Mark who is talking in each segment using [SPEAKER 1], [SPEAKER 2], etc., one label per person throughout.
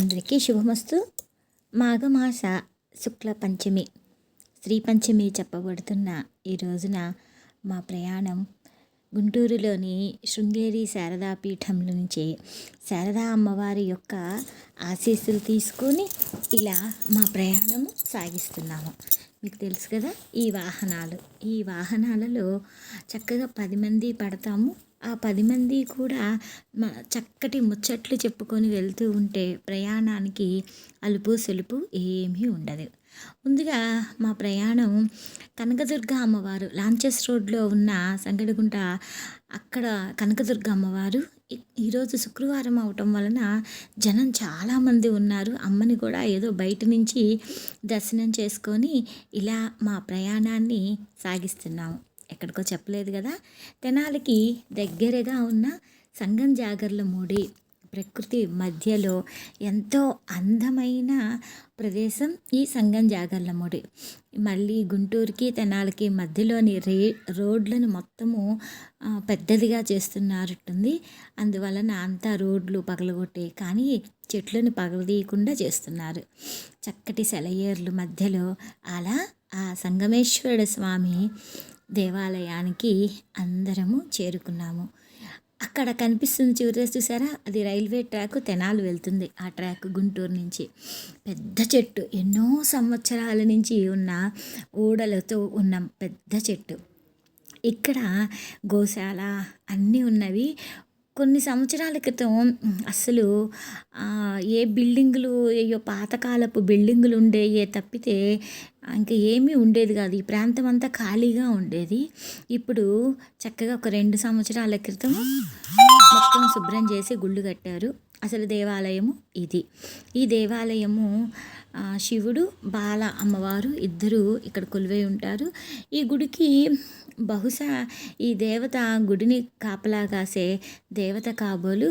[SPEAKER 1] అందరికీ శుభమస్తు. మాఘమాస శుక్ల పంచమి. శ్రీ పంచమి చెప్పబడుతున్న ఈ రోజున మా ప్రయాణం గుంటూరులోని శృంగేరి శారదా పీఠం నుంచి శారదా అమ్మవారి యొక్క ఆశీస్సులు తీసుకొని ఇలా మా ప్రయాణము సాగిస్తున్నాము. మీకు తెలుసు కదా ఈ వాహనాలు. ఈ వాహనాలలో చక్కగా పది మంది పడతాము. ఆ పది మంది కూడా చక్కటి ముచ్చట్లు చెప్పుకొని వెళ్తూ ఉంటే ప్రయాణానికి అలుపు సులుపు ఏమీ ఉండదు. ముందుగా మా ప్రయాణం కనకదుర్గ అమ్మవారు లాంచెస్ రోడ్లో ఉన్న సంగడిగుంట అక్కడ కనకదుర్గ అమ్మవారు. ఈరోజు శుక్రవారం అవటం వలన జనం చాలామంది ఉన్నారు. అమ్మని కూడా ఏదో బయట నుంచి దర్శనం చేసుకొని ఇలా మా ప్రయాణాన్ని సాగిస్తున్నాము. ఎక్కడికో చెప్పలేదు కదా. తెనాలికి దగ్గరగా ఉన్న సంగం జాగర్ల మూడి ప్రకృతి మధ్యలో ఎంతో అందమైన ప్రదేశం ఈ సంగం జాగర్లమూడి మళ్ళీ గుంటూరుకి తెనాలికి మధ్యలోని రే రోడ్లను మొత్తము పెద్దదిగా చేస్తున్నారట్టుంది అందువలన అంతా రోడ్లు పగలగొట్టే కానీ చెట్లను పగలదీయకుండా చేస్తున్నారు. చక్కటి సెలయేర్లు మధ్యలో. అలా ఆ సంగమేశ్వరుడు స్వామి దేవాలయానికి అందరము చేరుకున్నాము. అక్కడ కనిపిస్తుంది చివరి చూసారా? అది రైల్వే ట్రాక్ తెనాలు వెళ్తుంది. ఆ ట్రాక్ గుంటూరు నుంచి. పెద్ద చెట్టు. ఎన్నో సంవత్సరాల నుంచి ఉన్న ఓడలతో ఉన్న పెద్ద చెట్టు. ఇక్కడ గోశాల అన్నీ ఉన్నవి. కొన్ని సంవత్సరాల క్రితం అసలు ఏ బిల్డింగులు ఏయో పాతకాలపు బిల్డింగులు ఉండేయే తప్పితే ఇంకా ఏమీ ఉండేది కాదు. ఈ ప్రాంతం అంతా ఖాళీగా ఉండేది. ఇప్పుడు చక్కగా ఒక రెండు సంవత్సరాల క్రితం మొత్తం శుభ్రం చేసి గుళ్ళు కట్టారు. అసలు దేవాలయము ఇది. ఈ దేవాలయము శివుడు బాల అమ్మవారు ఇద్దరు ఇక్కడ కొలువై ఉంటారు. ఈ గుడికి బహుశా ఈ దేవత గుడిని కాపలా కాసే దేవత కాబోలు.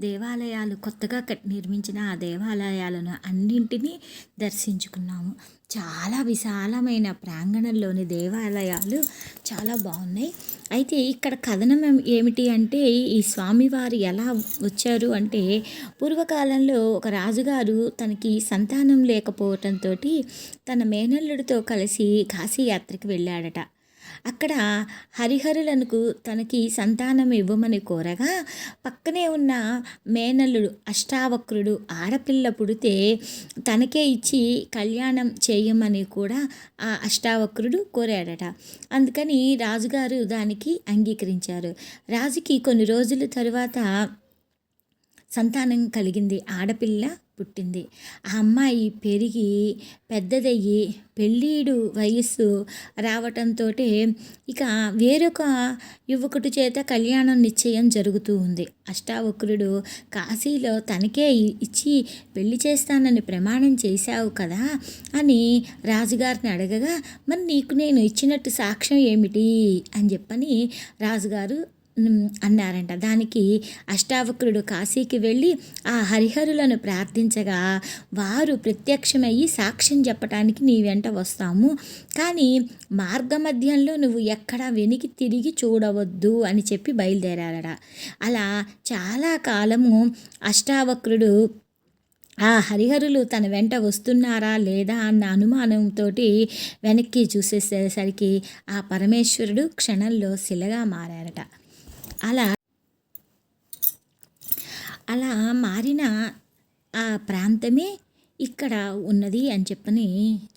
[SPEAKER 1] దేవాలయాలు కొత్తగా కట్ నిర్మించిన ఆ దేవాలయాలను అన్నింటినీ దర్శించుకున్నాము. చాలా విశాలమైన ప్రాంగణంలోని దేవాలయాలు చాలా బాగున్నాయి. అయితే ఇక్కడ కథనం ఏమిటి అంటే ఈ స్వామివారు ఎలా వచ్చారు అంటే పూర్వకాలంలో ఒక రాజుగారు తనకి సంతానం లేకపోవటంతో తన మేనల్లుడితో కలిసి కాశీయాత్రకి వెళ్ళాడట. అక్కడ హరిహరులకు తనకి సంతానం ఇవ్వమని కోరగా పక్కనే ఉన్న మేనల్లుడు అష్టావక్రుడు ఆడపిల్ల పుడితే తనకే ఇచ్చి కళ్యాణం చేయమని కూడా ఆ అష్టావక్రుడు కోరాడట. అందుకని రాజుగారు దానికి అంగీకరించారు. రాజుకి కొన్ని రోజుల తరువాత సంతానం కలిగింది ఆడపిల్ల పుట్టింది. ఆ అమ్మాయి పెరిగి పెద్దదయ్యి పెళ్ళీడు వయస్సు రావటంతో ఇక వేరొక యువకుడి చేత కళ్యాణం నిశ్చయం జరుగుతూ ఉంది. అష్టావక్రుడు కాశీలో తనకే ఇచ్చి పెళ్ళి చేస్తానని ప్రమాణం చేశావు కదా అని రాజుగారిని అడగగా మరి నీకు నేను ఇచ్చినట్టు సాక్ష్యం ఏమిటి? అని చెప్పని రాజుగారు అన్నారంట. దానికి అష్టావక్రుడు కాశీకి వెళ్ళి ఆ హరిహరులను ప్రార్థించగా వారు ప్రత్యక్షమయ్యి సాక్ష్యం చెప్పటానికి నీ వెంట వస్తాము. కానీ మార్గమధ్యంలో నువ్వు ఎక్కడా వెనికి తిరిగి చూడవద్దు అని చెప్పి బయలుదేరారట. అలా చాలా కాలము అష్టావక్రుడు ఆ హరిహరులు తన వెంట వస్తున్నారా లేదా అన్న అనుమానంతో వెనక్కి చూసేసరికి ఆ పరమేశ్వరుడు క్షణంలో శిలగా మారారట. అలా అలా మారిన ఆ ప్రాంతమే ఇక్కడ ఉన్నది అని చెప్పని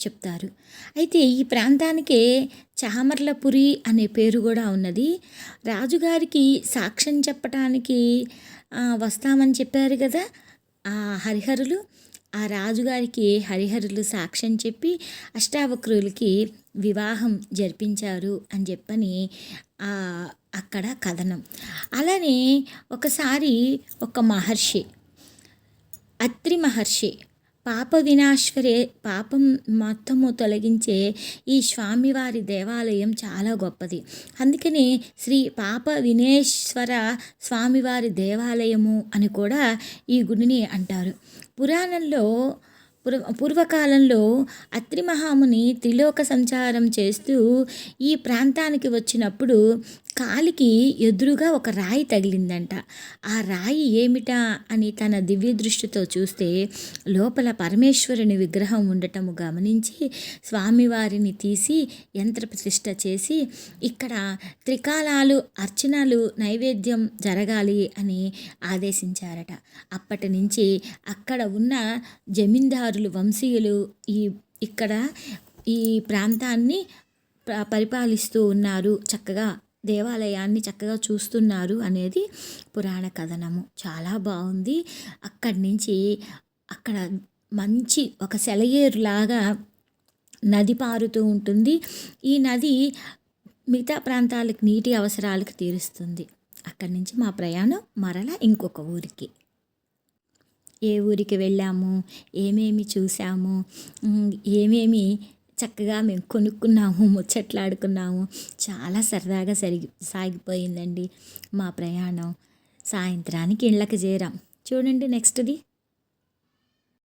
[SPEAKER 1] చెప్తారు. అయితే ఈ ప్రాంతానికే చామర్లపురి అనే పేరు కూడా ఉన్నది. రాజుగారికి సాక్ష్యం చెప్పటానికి వస్తామని చెప్పారు కదా ఆ హరిహరులు. ఆ రాజుగారికి హరిహరులు సాక్ష్యం చెప్పి అష్టావక్రులకి వివాహం జరిపించారు అని చెప్పని ఆ, అక్కడ కథనం. అలానే ఒకసారి ఒక మహర్షి అత్రి మహర్షి పాప వినాశ్వరే పాపం మొత్తము తొలగించే ఈ స్వామివారి దేవాలయం చాలా గొప్పది. అందుకని శ్రీ పాప వినేశ్వర స్వామివారి దేవాలయము అని కూడా ఈ గుడిని అంటారు. పురాణంలో పూర్వ పూర్వకాలంలో అత్రి మహాముని త్రిలోక సంచారం చేస్తూ ఈ ప్రాంతానికి వచ్చినప్పుడు కాలికి ఎదురుగా ఒక రాయి తగిలిందంట. ఆ రాయి ఏమిటా అని తన దివ్య దృష్టితో చూస్తే లోపల పరమేశ్వరుని విగ్రహం ఉండటము గమనించి స్వామివారిని తీసి యంత్రప్రతిష్ఠ చేసి ఇక్కడ త్రికాలాలు అర్చనలు నైవేద్యం జరగాలి అని ఆదేశించారట. అప్పటి నుంచి అక్కడ ఉన్న జమీందారులు వంశీయులు ఈ ఇక్కడ ఈ ప్రాంతాన్ని ప- పరిపాలిస్తూ ఉన్నారు చక్కగా. దేవాలయాన్ని చక్కగా చూస్తున్నారు అనేది పురాణ కథనము. చాలా బాగుంది. అక్కడి నుంచి అక్కడ మంచి ఒక సెలయేరులాగా నది పారుతూ ఉంటుంది. ఈ నది మిగతా ప్రాంతాలకు నీటి అవసరాలకు తీరుస్తుంది. అక్కడి నుంచి మా ప్రయాణం మరలా ఇంకొక ఊరికి. ఏ ఊరికి వెళ్ళాము? ఏమేమి చూసాము? ఏమేమి చక్కగా మేము కొనుక్కున్నాము ముచ్చట్లాడుకున్నాము. చాలా సరదాగా సరిగి సాగిపోయిందండి మా ప్రయాణం. సాయంత్రానికి ఇళ్ళకి చేరాం. చూడండి నెక్స్ట్ది.